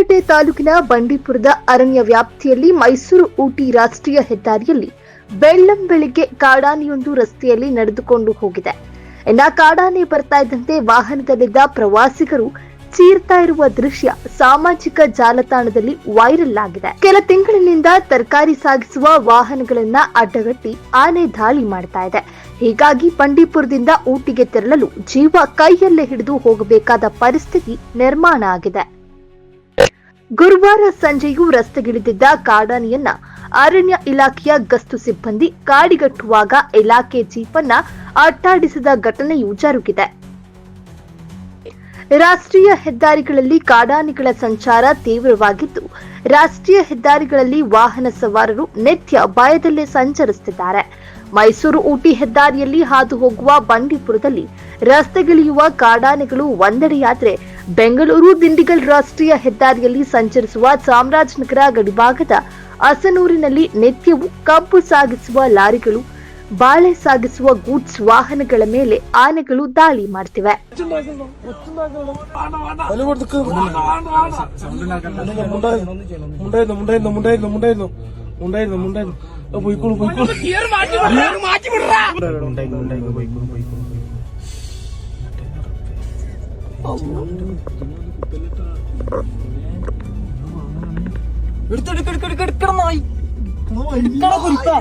ಗುಂಡ್ಲುಪೇಟೆ ತಾಲೂಕಿನ ಬಂಡೀಪುರದ ಅರಣ್ಯ ವ್ಯಾಪ್ತಿಯಲ್ಲಿ ಮೈಸೂರು ಊಟಿ ರಾಷ್ಟ್ರೀಯ ಹೆದ್ದಾರಿಯಲ್ಲಿ ಬೆಳ್ಳಂ ಬೆಳಿಗ್ಗೆ ಕಾಡಾನೆಯೊಂದು ರಸ್ತೆಯಲ್ಲಿ ನಡೆದುಕೊಂಡು ಹೋಗಿದೆ. ಇನ್ನ ಕಾಡಾನೆ ಬರ್ತಾ ಇದ್ದಂತೆ ವಾಹನದಲ್ಲಿದ್ದ ಪ್ರವಾಸಿಗರು ಚೀರ್ತಾ ಇರುವ ದೃಶ್ಯ ಸಾಮಾಜಿಕ ಜಾಲತಾಣದಲ್ಲಿ ವೈರಲ್ ಆಗಿದೆ. ಕೆಲ ತಿಂಗಳಿನಿಂದ ತರಕಾರಿ ಸಾಗಿಸುವ ವಾಹನಗಳನ್ನ ಅಡ್ಡಗಟ್ಟಿ ಆನೆ ದಾಳಿ ಮಾಡ್ತಾ ಇದೆ. ಹೀಗಾಗಿ ಬಂಡೀಪುರದಿಂದ ಊಟಿಗೆ ತೆರಳಲು ಜೀವ ಕೈಯಲ್ಲೇ ಹಿಡಿದು ಹೋಗಬೇಕಾದ ಪರಿಸ್ಥಿತಿ ನಿರ್ಮಾಣ ಆಗಿದೆ. ಗುರುವಾರ ಸಂಜೆಯೂ ರಸ್ತೆಗಿಳಿದಿದ್ದ ಕಾಡಾನೆಯನ್ನ ಅರಣ್ಯ ಇಲಾಖೆಯ ಗಸ್ತು ಸಿಬ್ಬಂದಿ ಕಾಡಿಗಟ್ಟುವಾಗ ಇಲಾಖೆ ಜೀಪನ್ನ ಅಟ್ಟಾಡಿಸಿದ ಘಟನೆಯೂ ಜರುಗಿದೆ. ರಾಷ್ಟ್ರೀಯ ಹೆದ್ದಾರಿಗಳಲ್ಲಿ ಕಾಡಾನೆಗಳ ಸಂಚಾರ ತೀವ್ರವಾಗಿದ್ದು, ರಾಷ್ಟ್ರೀಯ ಹೆದ್ದಾರಿಗಳಲ್ಲಿ ವಾಹನ ಸವಾರರು ನಿತ್ಯ ಭಯದಲ್ಲೇ ಸಂಚರಿಸುತ್ತಿದ್ದಾರೆ. ಮೈಸೂರು ಊಟಿ ಹೆದ್ದಾರಿಯಲ್ಲಿ ಹಾದು ಹೋಗುವ ಬಂಡೀಪುರದಲ್ಲಿ ರಸ್ತೆಗಿಳಿಯುವ ಕಾಡಾನೆಗಳು ಒಂದೆಡೆಯಾದ್ರೆ ಬೆಂಗಳೂರು ದಿಂಡಿಗಲ್ ರಾಷ್ಟ್ರೀಯ ಹೆದ್ದಾರಿಯಲ್ಲಿ ಸಂಚರಿಸುವ ಚಾಮರಾಜನಗರ ಗಡಿಭಾಗದ ಅಸನೂರಿನಲ್ಲಿ ನಿತ್ಯವೂ ಕಬ್ಬು ಸಾಗಿಸುವ ಲಾರಿಗಳು, ಬಾಳೆ ಸಾಗಿಸುವ ಗೂಡ್ಸ್ ವಾಹನಗಳ ಮೇಲೆ ಆನೆಗಳು ದಾಳಿ ಮಾಡ್ತಿವೆ. പോയിക്കോളൂ പോയിക്കോളൂ എടുത്തെടുക്കെടുക്കെടുക്കെടുക്കണം നായി എടുക്കണ കുറിപ്പാ